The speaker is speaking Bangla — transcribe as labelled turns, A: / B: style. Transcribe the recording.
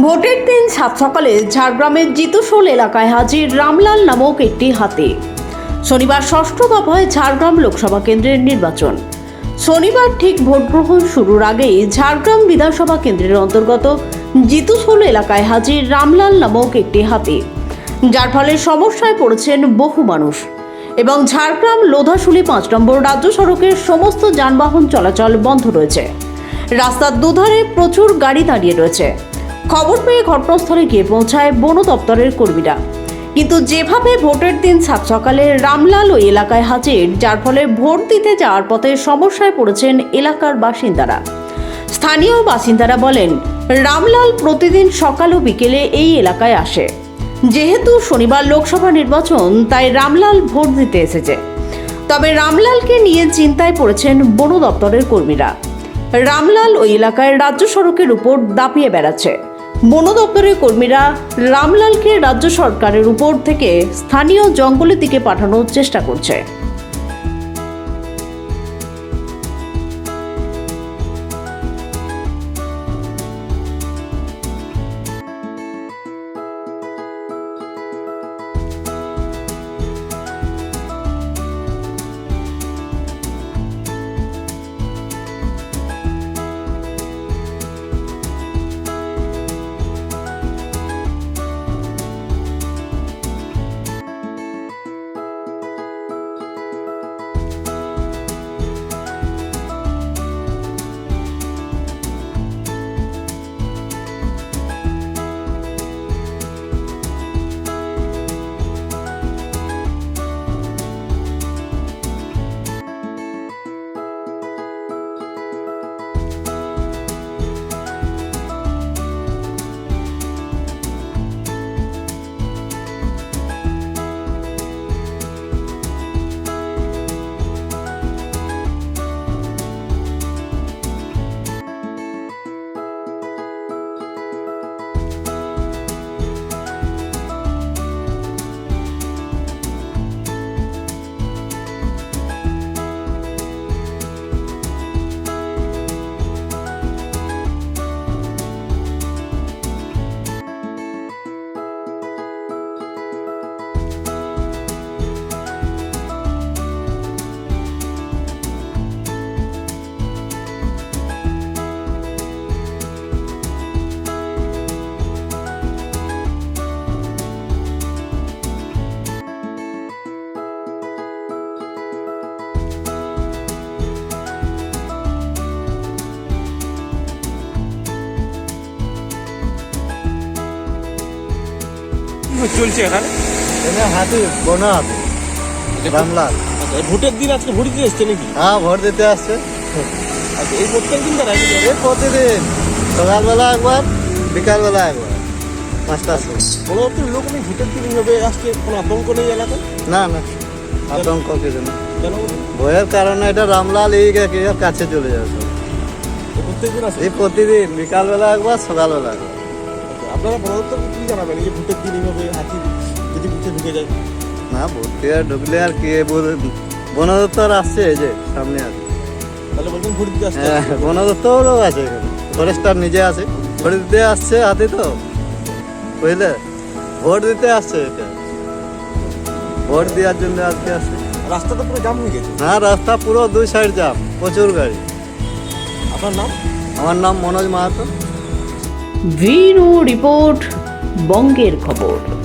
A: ভোটের দিন সাত সকালে ঝাড়গ্রামের জিতুশোল এলাকায় হাজির রামলাল নামক একটি হাতি। শনিবার ষষ্ঠ দফায় ঝাড়গ্রাম লোকসভা কেন্দ্রের নির্বাচন। শনিবার ঠিক ভোট গ্রহণ শুরুর আগেই ঝাড়গ্রাম বিধানসভা কেন্দ্রের অন্তর্গত জিতুশোল এলাকায় হাজির রামলাল নামক একটি হাতি। যার ফলে সমস্যায় পড়েছেন বহু মানুষ। এবং ঝাড়গ্রাম লোধাশুলি পাঁচ নম্বর রাজ্য সড়কের সমস্ত যানবাহন চলাচল বন্ধ রয়েছে। রাস্তার দুধারে প্রচুর গাড়ি দাঁড়িয়ে রয়েছে। খবর পেয়ে ঘটনাস্থলে গিয়ে পৌঁছায় বন দপ্তরের কর্মীরা। কিন্তু যেভাবে ভোটের দিন সাত সকালে রামলাল ওই এলাকায় হাজির, যার ফলে ভোট দিতে যাওয়ার পথে সমস্যায় পড়েছেন এলাকার বাসিন্দারা। স্থানীয় বাসিন্দারা বলেন, রামলাল প্রতিদিন সকাল ও বিকেলে এই এলাকায় আসে। যেহেতু শনিবার লোকসভা নির্বাচন, তাই রামলাল ভোট দিতে এসেছে। তবে রামলালকে নিয়ে চিন্তায় পড়েছেন বন দপ্তরের কর্মীরা। রামলাল ওই এলাকায় রাজ্য সড়কের উপর দাপিয়ে বেড়াচ্ছে। বন দপ্তরের কর্মীরা রামলালকে রাজ্য সরকারের উপর থেকে স্থানীয় জঙ্গলের দিকে পাঠানোর চেষ্টা করছে।
B: চলছে এখানে?
C: এনে হাতি বোনা হাতি। রামলাল।
B: আচ্ছা, ভোটের দিন আজকে ভোট দিতে এসছে নাকি?
C: হ্যাঁ ভোট দিতে আসছে।
B: আচ্ছা এই প্রত্যেক দিন তারা
C: এই প্রতিদিন। সকালবেলা একবার বিকালবেলা একবার। পাঁচটার সময়।
B: লোক নেই ভোটের দিন আসছে কোনো আতঙ্ক নেই এলাকায়?
C: না না। আতঙ্ক কিছু না ভয়ের কারণে এটা রামলাল এই কাছে চলে যাবে এই প্রতিদিন বিকালবেলা একবার সকালবেলা একবার।
B: আপনারা বড়দপ্তর কি জানাবেন? এই ভোটের দিন এইভাবে হাতি যদি বুথে ঢুকে যায়?
C: না আর ঢুকলে আর কি আসছে এই যে সামনে আছে
B: তাহলে বলছেন ভোট দিতে আসছে?
C: হ্যাঁ আছে এখানে। ফরেস্টার নিজে আছে। ভোট দিতে আসছে হাতি তো। বুঝলে? ভোট দিতে আসছে এটা ভোট দেওয়ার জন্য আজকে আসছে।
B: রাস্তা তো পুরো জাম হয়ে গেছে।
C: না রাস্তা পুরো দুই সাইড জাম। প্রচুর গাড়ি।
B: আপনার নাম?
C: আমার নাম মনোজ মাহাতো।
A: ভিরু রিপোর্ট বঙ্গের খবর।